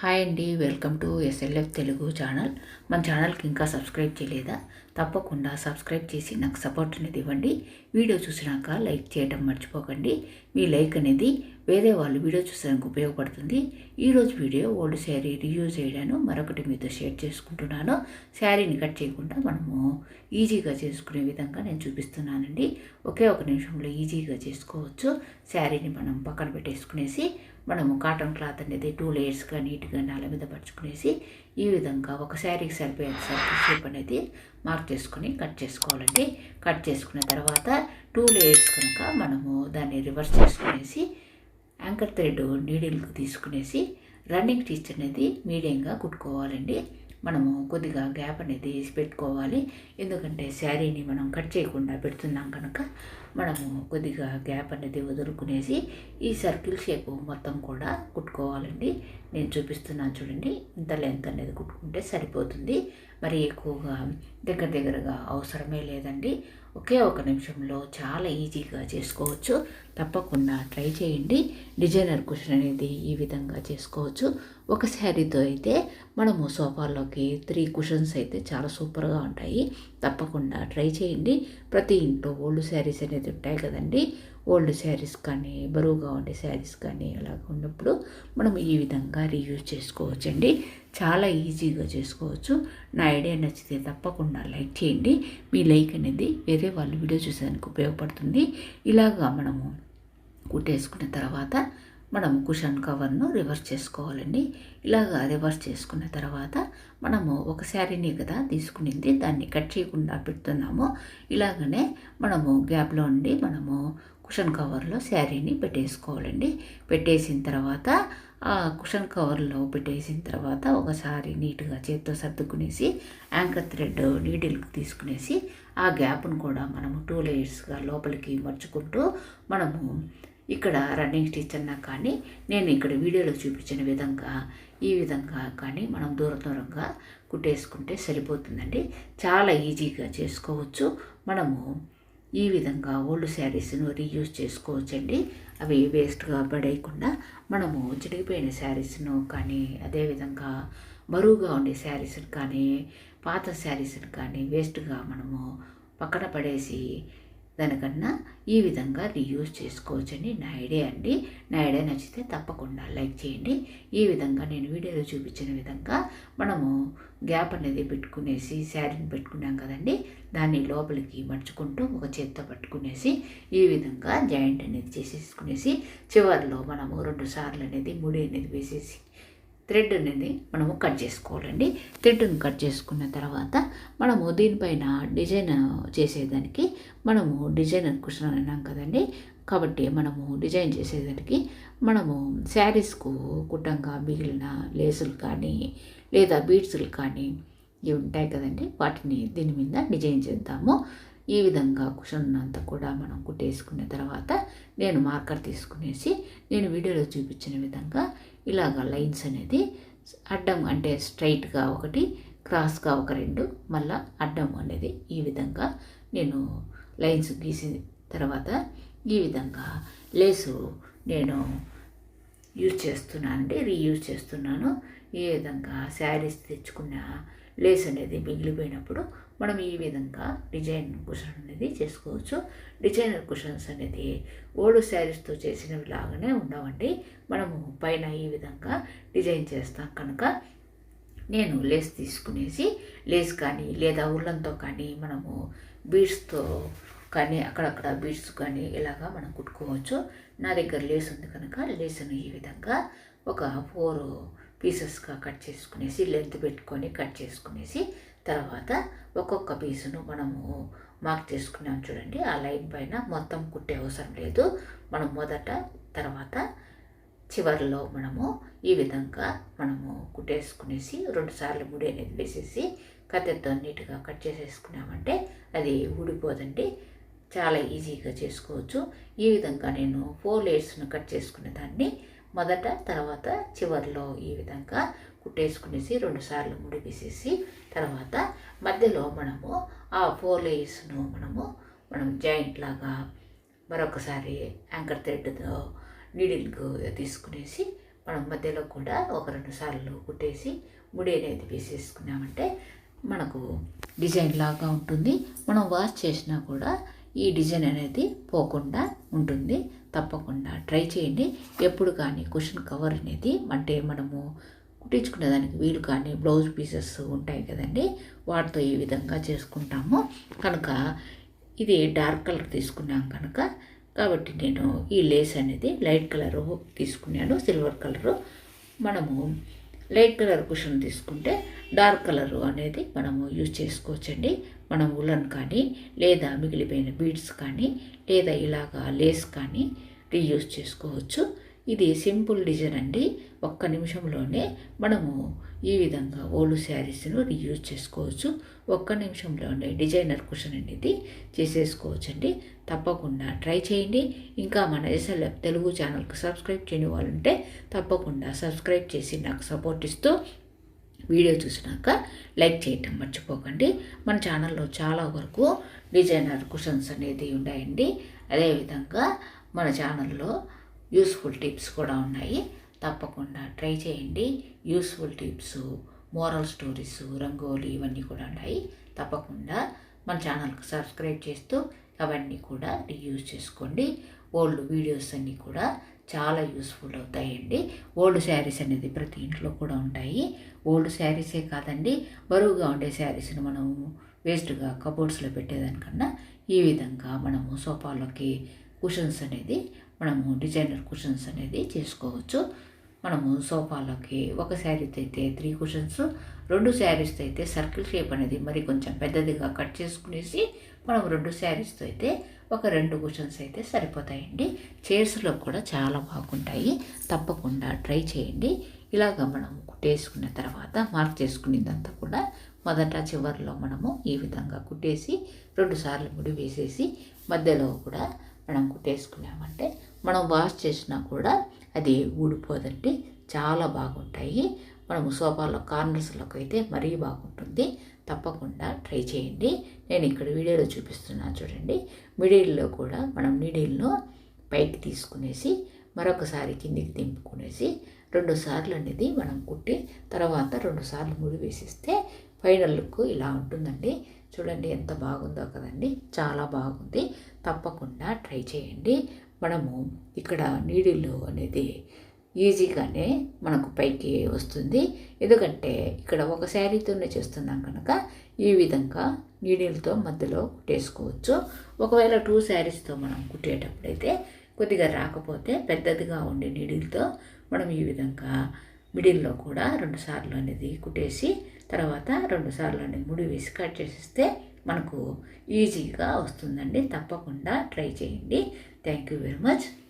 Hi అండి welcome to SLF Telugu channel. మన ఛానల్కి ఇంకా సబ్స్క్రైబ్ చేయలేదా? తప్పకుండా సబ్స్క్రైబ్ చేసి నాకు సపోర్ట్ అనేది ఇవ్వండి. వీడియో చూసినాక లైక్ చేయడం మర్చిపోకండి. మీ లైక్ అనేది వేరే వాళ్ళు వీడియో చూసడానికి ఉపయోగపడుతుంది. ఈరోజు వీడియో ఓల్డ్ శారీ రియూజ్ చేయడాను మరొకటి మీతో షేర్ చేసుకుంటున్నాను. శారీని కట్ చేయకుండా మనము ఈజీగా చేసుకునే విధంగా నేను చూపిస్తున్నానండి. ఒకే ఒక నిమిషంలో ఈజీగా చేసుకోవచ్చు. శారీని మనం పక్కన పెట్టేసుకునేసి మనము కాటన్ క్లాత్ అనేది టూ లేయర్స్గా నీట్గా నేల మీద పరుచుకునేసి ఈ విధంగా ఒక శారీకి సరిపోయే షేప్ అనేది మార్క్ చేసుకుని కట్ చేసుకోవాలండి. కట్ చేసుకున్న తర్వాత టూ లేయర్స్ కనుక మనము దాన్ని రివర్స్ చేసుకునేసి యాంకర్ థ్రెడ్ నీడిల్కి తీసుకునేసి రన్నింగ్ స్టిచ్ అనేది మీడియంగా కుట్టుకోవాలండి. మనము కొద్దిగా గ్యాప్ అనేది వేసి పెట్టుకోవాలి. ఎందుకంటే శారీని మనం కట్ చేయకుండా పెడుతున్నాం కనుక మనము కొద్దిగా గ్యాప్ అనేది వదులుకునేసి ఈ సర్కిల్ షేప్ మొత్తం కూడా కుట్టుకోవాలండి. నేను చూపిస్తున్నాను చూడండి. ఇంత లెంత్ అనేది కుట్టుకుంటే సరిపోతుంది. మరి ఎక్కువగా దగ్గర దగ్గరగా అవసరమే లేదండి. ఒకే ఒక నిమిషంలో చాలా ఈజీగా చేసుకోవచ్చు. తప్పకుండా ట్రై చేయండి. డిజైనర్ క్వశ్చన్ అనేది ఈ విధంగా చేసుకోవచ్చు. ఒక శారీతో అయితే మనము సోఫాల్లోకి త్రీ కుషన్స్ అయితే చాలా సూపర్గా ఉంటాయి. తప్పకుండా ట్రై చేయండి. ప్రతి ఇంట్లో ఓల్డ్ శారీస్ అనేది ఉంటాయి కదండి. ఓల్డ్ శారీస్ కానీ బరువుగా ఉండే శారీస్ కానీ అలాగ ఉన్నప్పుడు మనం ఈ విధంగా రీయూజ్ చేసుకోవచ్చండి. చాలా ఈజీగా చేసుకోవచ్చు. నా ఐడియా నచ్చితే తప్పకుండా లైక్ చేయండి. మీ లైక్ అనేది వేరే వాళ్ళు వీడియో చూసేందుకు ఉపయోగపడుతుంది. ఇలాగా మనము కుట్టేసుకున్న తర్వాత మనం కుషన్ కవర్ను రివర్స్ చేసుకోవాలండి. ఇలాగా రివర్స్ చేసుకున్న తర్వాత మనము ఒక శారీని కదా తీసుకునింది. దాన్ని కట్ చేయకుండా పెడుతున్నాము. ఇలాగనే మనము గ్యాప్లో ఉండి మనము కుషన్ కవర్లో శారీని పెట్టేసుకోవాలండి. పెట్టేసిన తర్వాత ఆ కుషన్ కవర్లో పెట్టేసిన తర్వాత ఒకసారి నీట్గా చేత్తో సర్దుకునేసి యాంకర్ థ్రెడ్ నీడిల్కి తీసుకునేసి ఆ గ్యాప్ను కూడా మనము టూ లేయర్స్గా లోపలికి మర్చుకుంటూ మనము ఇక్కడ రన్నింగ్ స్టిచ్ అన్నా కానీ నేను ఇక్కడ వీడియోలో చూపించిన విధంగా ఈ విధంగా కానీ మనం దూర దూరంగా కుట్టేసుకుంటే సరిపోతుందండి. చాలా ఈజీగా చేసుకోవచ్చు. మనము ఈ విధంగా ఓల్డ్ శారీస్ను రీయూజ్ చేసుకోవచ్చండి. అవి వేస్ట్గా పడేయకుండా మనము చిరిగిపోయిన శారీస్ను కానీ అదేవిధంగా బరువుగా ఉండే శారీస్ని కానీ పాత శారీస్ని కానీ వేస్ట్గా మనము పక్కన పడేసి దానికన్నా ఈ విధంగా రీయూజ్ చేసుకోవచ్చని నా ఐడియా అండి. నా ఐడియా నచ్చితే తప్పకుండా లైక్ చేయండి. ఈ విధంగా నేను వీడియోలో చూపించిన విధంగా మనము గ్యాప్ అనేది పెట్టుకునేసి శారీని పెట్టుకున్నాం కదండి. దాన్ని లోపలికి మడుచుకుంటూ ఒక చేత్తో పట్టుకునేసి ఈ విధంగా జాయింట్ అనేది చేసేసుకునేసి చివరిలో మనము రెండు సార్లు అనేది ముడి అనేది వేసేసి థ్రెడ్ అనేది మనము కట్ చేసుకోవాలండి. థ్రెడ్ని కట్ చేసుకున్న తర్వాత మనము దీనిపైన డిజైన్ చేసేదానికి మనము డిజైన్ కుషన్ అన్నాం కదండి. కాబట్టి మనము డిజైన్ చేసేదానికి మనము శారీస్కు కుట్టంగా మిగిలిన లేసులు కానీ లేదా బీడ్స్లు కానీ ఇవి ఉంటాయి కదండి. వాటిని దీని మీద డిజైన్ చేద్దాము. ఈ విధంగా కుషన్ అంతా కూడా మనం కుట్టేసుకున్న తర్వాత నేను మార్కర్ తీసుకునేసి నేను వీడియోలో చూపించిన విధంగా ఇలాగ లైన్స్ అనేది అడ్డం అంటే స్ట్రైట్గా ఒకటి క్రాస్గా ఒక రెండు మళ్ళా అడ్డం అనేది ఈ విధంగా నేను లైన్స్ గీసిన తర్వాత ఈ విధంగా లేసు నేను యూజ్ చేస్తున్నానండి రీయూజ్ చేస్తున్నాను. ఈ విధంగా శారీస్ తెచ్చుకున్న లేస్ అనేది మిగిలిపోయినప్పుడు మనం ఈ విధంగా డిజైన్ కుషన్ అనేది చేసుకోవచ్చు. డిజైనర్ కుషన్స్ అనేది ఓల్డ్ శారీస్తో చేసినవి లాగానే ఉండవండి. మనము పైన ఈ విధంగా డిజైన్ చేస్తాం కనుక నేను లేస్ తీసుకునేసి లేస్ కానీ లేదా ఉల్లంతో కానీ మనము బీడ్స్తో కానీ అక్కడక్కడ బీడ్స్ కానీ ఇలాగా మనం కుట్టుకోవచ్చు. నా దగ్గర లేస్ ఉంది కనుక లేస్ను ఈ విధంగా ఒక ఫోర్ పీసెస్గా కట్ చేసుకునేసి లెంత్ పెట్టుకొని కట్ చేసుకునేసి తర్వాత ఒక్కొక్క పీసును మనము మార్క్ చేసుకున్నాం చూడండి. ఆ లైన్ పైన మొత్తం కుట్టే అవసరం లేదు. మనం మొదట తర్వాత చివరిలో మనము ఈ విధంగా మనము కుట్టేసుకునేసి రెండుసార్లు ముడి అనేది వేసేసి కత్తెరతో నీట్గా కట్ చేసేసుకున్నామంటే అది ఊడిపోదండి. చాలా ఈజీగా చేసుకోవచ్చు. ఈ విధంగా నేను ఫోర్ లేయర్స్ను కట్ చేసుకునే దాన్ని మొదట తర్వాత చివరిలో ఈ విధంగా కుట్టేసుకునేసి రెండుసార్లు ముడిపేసేసి తర్వాత మధ్యలో మనము ఆ ఫోర్ లేయర్స్ను మనము మనం జాయింట్ లాగా మరొకసారి యాంకర్ థ్రెడ్తో నీడిల్కు తీసుకునేసి మనం మధ్యలో కూడా ఒక రెండు సార్లు కుట్టేసి ముడి అనేది వేసేసుకున్నామంటే మనకు డిజైన్ లాగా ఉంటుంది. మనం వాష్ చేసినా కూడా ఈ డిజైన్ అనేది పోకుండా ఉంటుంది. తప్పకుండా ట్రై చేయండి. ఎప్పుడు కానీ కుషన్ కవర్ అనేది అంటే మనము కుట్టించుకునే దానికి వీలు కానీ బ్లౌజ్ పీసెస్ ఉంటాయి కదండి. వాటితో ఈ విధంగా చేసుకుంటాము కనుక ఇది డార్క్ కలర్ తీసుకున్నాం కనుక కాబట్టి నేను ఈ లేస్ అనేది లైట్ కలరు తీసుకున్నాను. Silver colour. మనము లైట్ కలర్ కుషన్ తీసుకుంటే డార్క్ కలర్ అనేది మనము యూజ్ చేసుకోవచ్చండి. మనం ఉలన్ కానీ లేదా మిగిలిపోయిన బీడ్స్ కానీ లేదా ఇలాగా లేస్ కానీ రీయూజ్ చేసుకోవచ్చు. ఇది సింపుల్ డిజైన్ అండి. ఒక్క నిమిషంలోనే మనము ఈ విధంగా ఓల్డ్ శారీస్ను రీయూజ్ చేసుకోవచ్చు. ఒక్క నిమిషంలోనే డిజైనర్ కుషన్ అనేది చేసేసుకోవచ్చు అండి తప్పకుండా ట్రై చేయండి. ఇంకా మన ఎస్ఎల్ఎఫ్ తెలుగు ఛానల్కి సబ్స్క్రైబ్ చేయని వాళ్ళు ఉంటే తప్పకుండా సబ్స్క్రైబ్ చేసి నాకు సపోర్ట్ ఇస్తూ వీడియో చూసినాక లైక్ చేయటం మర్చిపోకండి. మన ఛానల్లో చాలా వరకు డిజైనర్ కుషన్స్ అనేది ఉన్నాయండి. అదేవిధంగా మన ఛానల్లో యూస్ఫుల్ టిప్స్ కూడా ఉన్నాయి. తప్పకుండా ట్రై చేయండి. Useful tips moral stories rangoli ఇవన్నీ కూడా ఉన్నాయి తప్పకుండా మన ఛానల్కి సబ్స్క్రైబ్ చేస్తూ అవన్నీ కూడా రీయూజ్ చేసుకోండి. ఓల్డ్ వీడియోస్ అన్నీ కూడా చాలా యూస్ఫుల్ అవుతాయండి. ఓల్డ్ శారీస్ అనేది ప్రతి ఇంట్లో కూడా ఉంటాయి. ఓల్డ్ శారీసే కాదండి బరువుగా ఉండే శారీస్ని మనము వేస్ట్గా కబోర్డ్స్లో పెట్టేదానికన్నా ఈ విధంగా మనము సోఫాలోకి కుషన్స్ అనేది మనము డిజైనర్ కుషన్స్ అనేది చేసుకోవచ్చు. మనము సోఫాలోకి ఒక శారీతో అయితే త్రీ కుషన్స్ రెండు శారీస్తో అయితే సర్కిల్ షేప్ అనేది మరి కొంచెం పెద్దదిగా కట్ చేసుకునేసి మనం రెండు శారీస్తో అయితే ఒక రెండు కుషన్స్ అయితే సరిపోతాయండి. చైర్స్లో కూడా చాలా బాగుంటాయి. తప్పకుండా ట్రై చేయండి. ఇలాగ మనం కుట్టేసుకున్న తర్వాత మార్క్ చేసుకునేదంతా కూడా మొదట చివరిలో మనము ఈ విధంగా కుట్టేసి రెండు సార్లు ముడి వేసేసి మధ్యలో కూడా మనం కుట్టేసుకున్నామంటే మనం వాష్ చేసినా కూడా అది ఊడిపోదండి. చాలా బాగుంటాయి. మనము సోఫాలో కార్నర్స్లోకి అయితే మరీ బాగుంటుంది. తప్పకుండా ట్రై చేయండి. నేను ఇక్కడ వీడియోలో చూపిస్తున్నాను చూడండి. మిడిల్లో కూడా మనం నీడిల్ను పైకి తీసుకునేసి మరొకసారి కిందికి దింపుకునేసి రెండు సార్లు అనేది మనం కుట్టి తర్వాత రెండు సార్లు ముడి వేసిస్తే ఫైనల్ లుక్ ఇలా ఉంటుందండి. చూడండి ఎంత బాగుందో కదండి. చాలా బాగుంది. తప్పకుండా ట్రై చేయండి. మనము ఇక్కడ నీడిల్ అనేది ఈజీగానే మనకు పైకి వస్తుంది. ఎందుకంటే ఇక్కడ ఒక శారీతోనే చేస్తున్నాం కనుక ఈ విధంగా నీడిల్తో మధ్యలో కుట్టేసుకోవచ్చు. ఒకవేళ టూ శారీస్తో మనం కుట్టేటప్పుడైతే కొద్దిగా రాకపోతే పెద్దదిగా ఉండే నీడిల్తో మనం ఈ విధంగా మిడిల్లో కూడా రెండు సార్లు అనేది కుట్టేసి తర్వాత రెండు సార్లు అనేది ముడి వేసి కట్ చేసేస్తే మనకు ఈజీగా వస్తుందండి. తప్పకుండా ట్రై చేయండి. Thank you very much